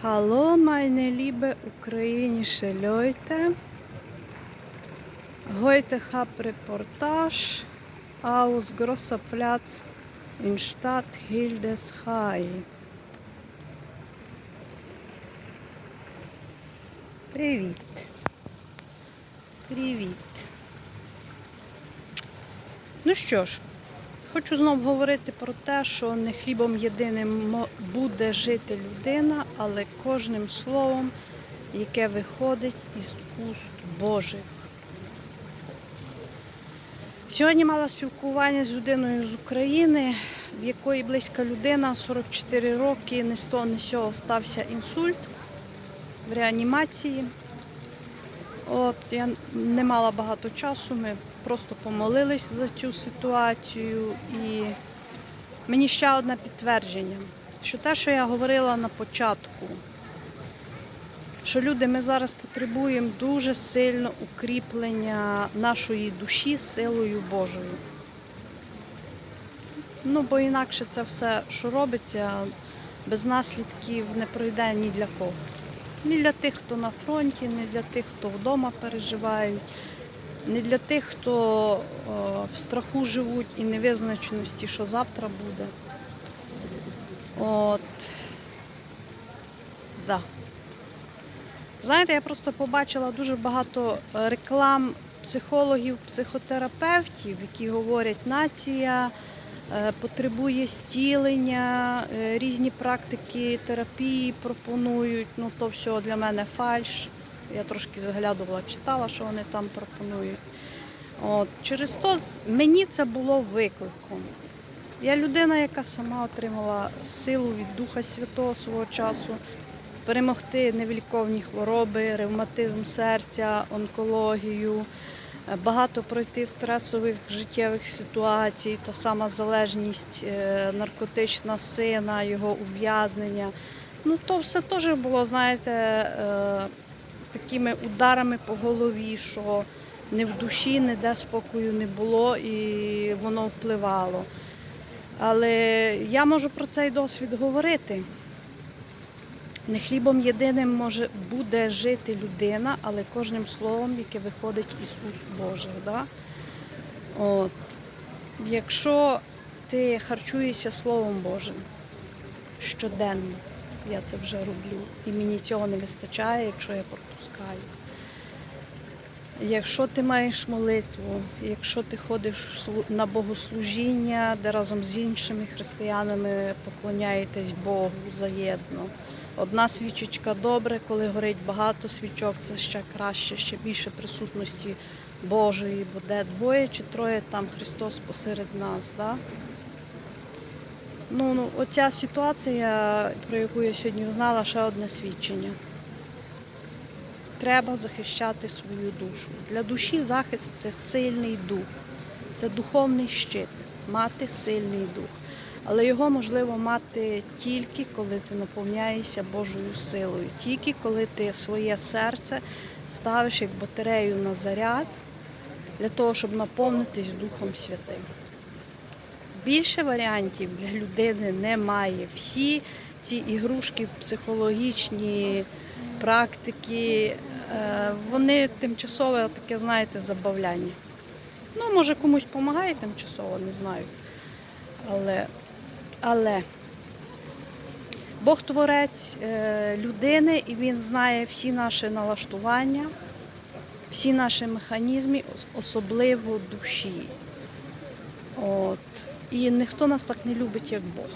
Hallo, meine liebe ukrainische Leute. Heute habe Reportage aus Grosser Platz in Stadt Hildesheim. Привіт. Привіт. Ну що ж, хочу знову говорити про те, що не хлібом єдиним буде жити людина, але кожним словом, яке виходить із уст Божих. Сьогодні мала спілкування з людиною з України, в якої близька людина, 44 роки, не з того, не з сього стався інсульт в реанімації. От я не мала багато часу, ми просто помолились за цю ситуацію, і мені ще одне підтвердження, що те, що я говорила на початку, що люди ми зараз потребуємо дуже сильно укріплення нашої душі силою Божою. Ну, бо інакше це все, що робиться, без наслідків не пройде ні для кого. Не для тих, хто на фронті, не для тих, хто вдома переживають, не для тих, хто е, в страху живуть і невизначеності, що завтра буде. От. Да. Знаєте, я просто побачила дуже багато е, реклам психологів, психотерапевтів, які говорять, нація е, потребує зцілення, е, різні практики терапії пропонують. Ну, то все для мене фальш. Я трошки заглядувала, читала, що вони там пропонують. От. Через то мені це було викликом. Я людина, яка сама отримала силу від Духа Святого свого часу перемогти невіліковні хвороби, ревматизм серця, онкологію, е, багато пройти стресових життєвих ситуацій, та сама залежність е, наркотична сина, його ув'язнення. Ну, то все теж було, знаєте, е, такими ударами по голові, що ні в душі, ніде спокою не було і воно впливало. Але я можу про цей досвід говорити. Не хлібом єдиним може буде жити людина, але кожним словом, яке виходить із уст Божих. Да? От. Якщо ти харчуєшся Словом Божим щоденно, я це вже роблю, і мені цього не вистачає, якщо я пропускаю. Якщо ти маєш молитву, якщо ти ходиш на богослужіння, де разом з іншими християнами поклоняєтесь Богу заєдно. Одна свічечка добре, коли горить багато свічок, це ще краще, ще більше присутності Божої, бо де двоє чи троє, там Христос посеред нас. Да? Ну, ну, оця ситуація, про яку я сьогодні знала, ще одне свідчення. Треба захищати свою душу. Для душі захист це сильний дух, це духовний щит, мати сильний дух. Але його можливо мати тільки коли ти наповняєшся Божою силою, тільки коли ти своє серце ставиш як батарею на заряд для того, щоб наповнитись Духом Святим. Більше варіантів для людини немає. Всі ці ігрушки в психологічні практики, вони тимчасове таке, знаєте, забавляння. Ну, може, комусь допомагає тимчасово, не знаю. Але, але Бог творець е, людини, і він знає всі наші налаштування, всі наші механізми, особливо душі. От. І ніхто нас так не любить, як Бог.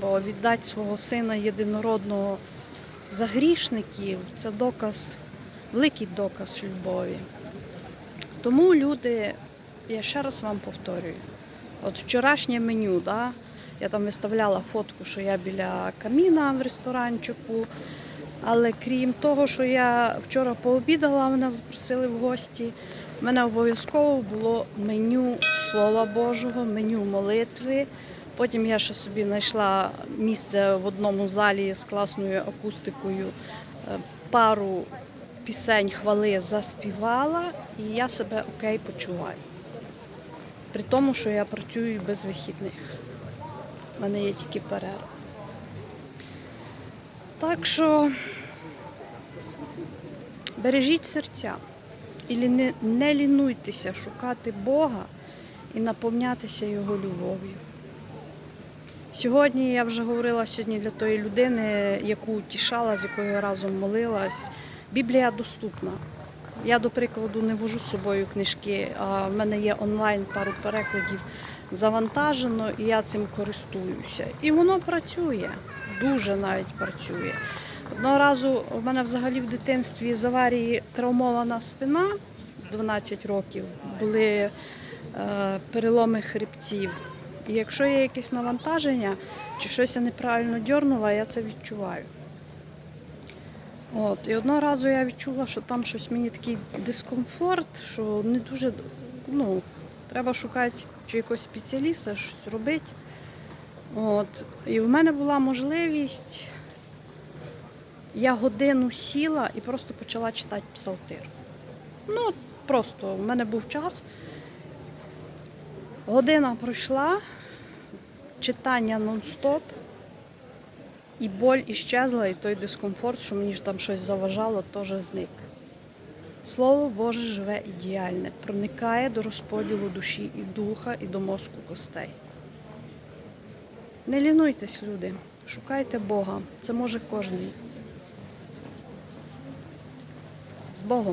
Бо віддати свого сина єдинородного за грішників це доказ, великий доказ любові. Тому люди, я ще раз вам повторюю, от вчорашнє меню, да, я там виставляла фотку, що я біля каміна в ресторанчику. Але крім того, що я вчора пообідала, мене запросили в гості. в мене обов'язково було меню Слова Божого, меню молитви. Потім я ще собі знайшла місце в одному залі з класною акустикою, е, пару пісень хвали заспівала, і я себе окей почуваю. При тому, що я працюю без вихідних. У мене є тільки перерва. Так що бережіть серця і не лінуйтеся шукати Бога і наповнятися Його любов'ю. Сьогодні я вже говорила сьогодні для тої людини, яку тішала, з якою разом молилась. Біблія доступна. Я, до прикладу, не вожу з собою книжки, а в мене є онлайн пару перекладів завантажено, і я цим користуюся. І воно працює, дуже навіть працює. Одного разу у мене взагалі в дитинстві з аварії травмована спина 12 років, були е, переломи хребців. І якщо є якесь навантаження чи щось я неправильно дьорнула, я це відчуваю. От, і одного разу я відчула, що там щось мені такий дискомфорт, що не дуже ну, треба шукати чи якогось спеціаліста, щось робити. От, і в мене була можливість, я годину сіла і просто почала читати псалтир. Ну, просто в мене був час. Година пройшла, читання нон-стоп, і боль іщезла, і той дискомфорт, що мені ж там щось заважало, теж зник. Слово Боже живе і діяльне, проникає до розподілу душі і духа, і до мозку костей. Не лінуйтесь, люди, шукайте Бога. Це може кожен. З Богом.